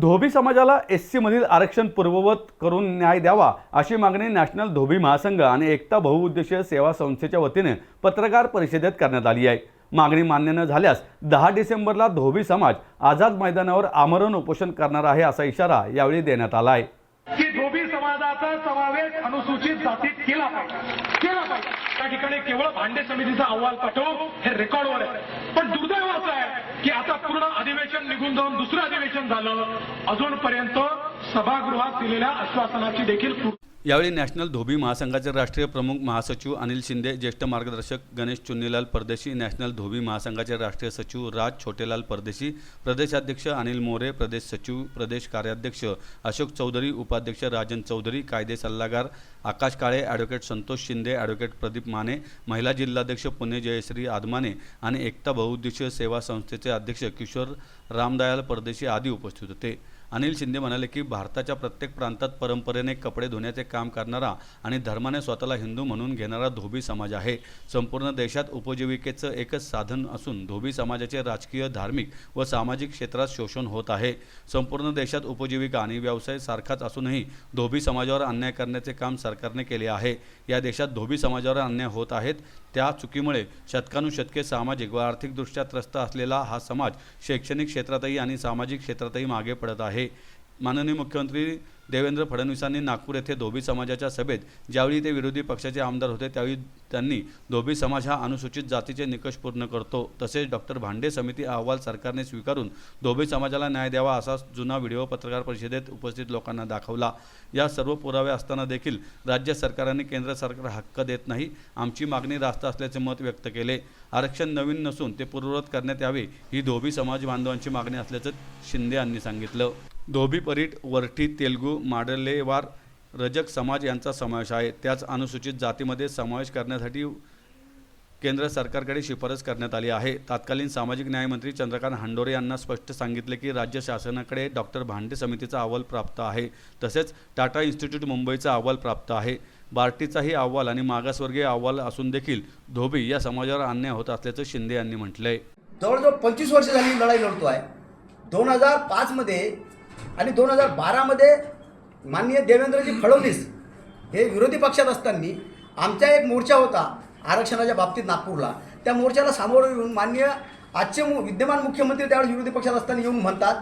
धोबी समाजाला एस सीमधील आरक्षण पूर्ववत करून न्याय द्यावा अशी मागणी नॅशनल धोबी महासंघ आणि एकता बहुउद्देशीय सेवा संस्थेच्या वतीने पत्रकार परिषदेत करण्यात आली आहे. मागणी मान्य न झाल्यास दहा डिसेंबरला धोबी समाज आझाद मैदानावर आमरण उपोषण करणार आहे असा इशारा यावेळी देण्यात आला आहे. की धोबी समाजाचा समावेश अनुसूचित जातीत केला पाहिजे. केला पाहिजे. त्या ठिकाणी केवळ भांडे समितीचा अहवाल पाठवू हे रेकॉर्डवर आहे. पण दुर्दैव असं आहे की आता पूर्ण अधिवेशन निघून जाऊन दुसरं अधिवेशन झालं. अजूनपर्यंत सभागृहात दिलेल्या आश्वासनाची देखील यावेळी नॅशनल धोबी महासंघाचे राष्ट्रीय प्रमुख महासचिव अनिल शिंदे ज्येष्ठ मार्गदर्शक गणेश चुन्नीलाल परदेशी नॅशनल धोबी महासंघाचे राष्ट्रीय सचिव राज छोटेलाल परदेशी प्रदेशाध्यक्ष अनिल मोरे प्रदेश सचिव प्रदेश कार्याध्यक्ष अशोक चौधरी उपाध्यक्ष राजन चौधरी कायदे सल्लागार आकाश काळे ॲडव्होकेट संतोष शिंदे ॲडव्होकेट प्रदीप माने महिला जिल्हाध्यक्ष पुणे जयश्री आदमाने आणि एकता बहुउद्देशीय सेवा संस्थेचे अध्यक्ष किशोर रामदयाल परदेशी आदी उपस्थित होते. अनिल शिंदे म्हणाले की भारताच्या प्रत्येक प्रांतात परंपरेने कपडे धुण्याचे काम करणारा आणि धर्माने स्वतःला हिंदू म्हणून घेणारा धोबी समाज आहे. संपूर्ण देशात उपजीविकेचं एकच साधन असून धोबी समाजाचे राजकीय धार्मिक व सामाजिक क्षेत्रात शोषण होत आहे. संपूर्ण देशात उपजीविका आणि व्यवसाय सारखाच असूनही धोबी समाजावर अन्याय करण्याचे काम सरकारने केले आहे. या देशात धोबी समाजावर अन्याय होत आहेत. त्या चुकीमुळे शतकानुशतके सामाजिक व आर्थिकदृष्ट्या त्रस्त असलेला हा समाज शैक्षणिक क्षेत्रातही आणि सामाजिक क्षेत्रातही मागे पडत आहे. माननीय मुख्यमंत्री देवेंद्र फडणवीसांनी नागपूर येथे धोबी समाजाच्या सभेत ज्यावेळी ते विरोधी पक्षाचे आमदार होते त्यावेळी त्यांनी धोबी समाज हा अनुसूचित जातीचे निकष पूर्ण करतो. तसेच डॉक्टर भांडे समिती अहवाल सरकारने स्वीकारून धोबी समाजाला न्याय द्यावा असा जुना व्हिडिओ पत्रकार परिषदेत उपस्थित लोकांना दाखवला. या सर्व पुरावे असताना देखील राज्य सरकार केंद्र सरकार हक्क देत नाही आमची मागणी रास्त असल्याचे मत व्यक्त केले. आरक्षण नवीन नसून ते पूर्ववत करण्यात यावे ही धोबी समाज बांधवांची मागणी असल्याचं शिंदे यांनी सांगितलं. धोबी परीट वरठी तेलगू माडलेवार रजक समाज यांचा समावेश आहे. त्याच अनुसूचित जातीमध्ये समावेश करण्यासाठी केंद्र सरकारकडे शिफारस करण्यात आली आहे. तत्कालीन सामाजिक न्यायमंत्री चंद्रकांत हांडोरे यांना स्पष्ट सांगितले की राज्य शासनाकडे डॉक्टर भांडे समितीचा अहवाल प्राप्त आहे. तसेच टाटा इन्स्टिट्यूट मुंबईचा अहवाल प्राप्त आहे. बार्टीचाही अहवाल आणि मागासवर्गीय अहवाल असून देखील धोबी या समाजावर अन्याय होत असल्याचं शिंदे यांनी म्हटलंय. जवळजवळ पंचवीस वर्ष झाली लढाई लढतो आहे दोन हजार पाचमध्ये आणि दोन हजार बारामध्ये माननीय देवेंद्रजी फडणवीस हे विरोधी पक्षात असताना आमचा एक मोर्चा होता आरक्षणाच्या बाबतीत नागपूरला. त्या मोर्चाला सामोरं येऊन माननीय आजचे मु विद्यमान मुख्यमंत्री त्यावेळेस विरोधी पक्षात असताना येऊन म्हणतात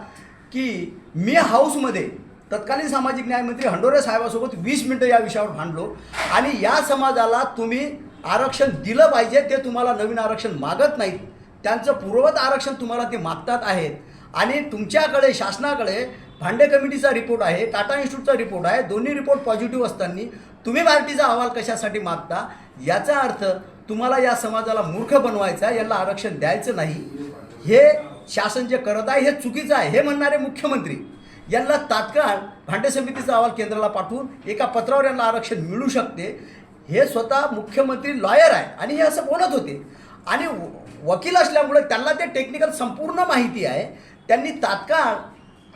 की मी हाऊसमध्ये तत्कालीन सामाजिक न्यायमंत्री हंडोरे साहेबासोबत वीस मिनटं या विषयावर भांडलो आणि या समाजाला तुम्ही आरक्षण दिलं पाहिजे ते तुम्हाला नवीन आरक्षण मागत नाहीत. त्यांचं पूर्ववत आरक्षण तुम्हाला ते मागतात आहेत आणि तुमच्याकडे शासनाकडे भांडे कमिटीचा रिपोर्ट आहे टाटा इन्स्टिट्यूटचा रिपोर्ट आहे दोन्ही रिपोर्ट पॉझिटिव्ह असताना तुम्ही पार्टीचा अहवाल कशासाठी मागता? याचा अर्थ तुम्हाला या समाजाला मूर्ख बनवायचा आहे याला आरक्षण द्यायचं नाही. हे शासन जे करत आहे हे चुकीचं आहे हे म्हणणारे मुख्यमंत्री. यांना तात्काळ भांडे समितीचा अहवाल केंद्राला पाठवून एका पत्रावर यांना आरक्षण मिळू शकते. हे स्वतः मुख्यमंत्री लॉयर आहे आणि हे असं बोलत होते. आणि व- वकील असल्यामुळे त्यांना ते टेक्निकल संपूर्ण माहिती आहे. त्यांनी तात्काळ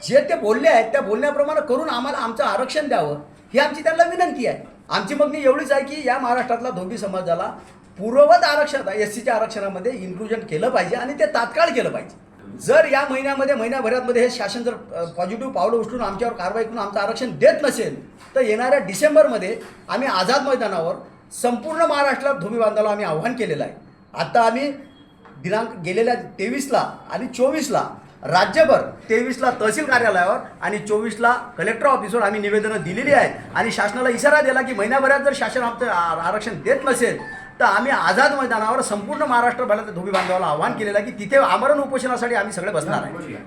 जे ते बोलले आहेत त्या बोलण्याप्रमाणे करून आम्हाला आमचं आरक्षण द्यावं ही आमची त्यांना विनंती आहे. आमची मागणी एवढीच आहे की या महाराष्ट्रातला धोबी समाजाला पूर्ववत आरक्षण एस सीच्या आरक्षणामध्ये इन्क्लुजन केलं पाहिजे आणि ते तात्काळ केलं पाहिजे. जर या महिन्यामध्ये महिन्याभरामध्ये हे शासन जर पॉझिटिव्ह पावलं उचलून आमच्यावर कारवाई करून आमचं आरक्षण देत नसेल तर येणाऱ्या डिसेंबरमध्ये आम्ही आझाद मैदानावर संपूर्ण महाराष्ट्रात धोबी बांधायला आम्ही आव्हान केलेलं आहे. आता आम्ही दिनांक गेलेल्या तेवीसला आणि चोवीसला राज्यभर तेवीसला तहसील कार्यालयावर आणि चोवीसला कलेक्टर ऑफिसवर आम्ही निवेदनं दिलेली आहेत. आणि शासनाला इशारा दिला की महिन्याभरात जर शासन आमचं आरक्षण देत नसेल तर आम्ही आझाद मैदानावर संपूर्ण महाराष्ट्रभरात धोबी बांधवाला आव्हान केलेलं आहे की तिथे आमरण उपोषणासाठी आम्ही सगळे बसणार आहे.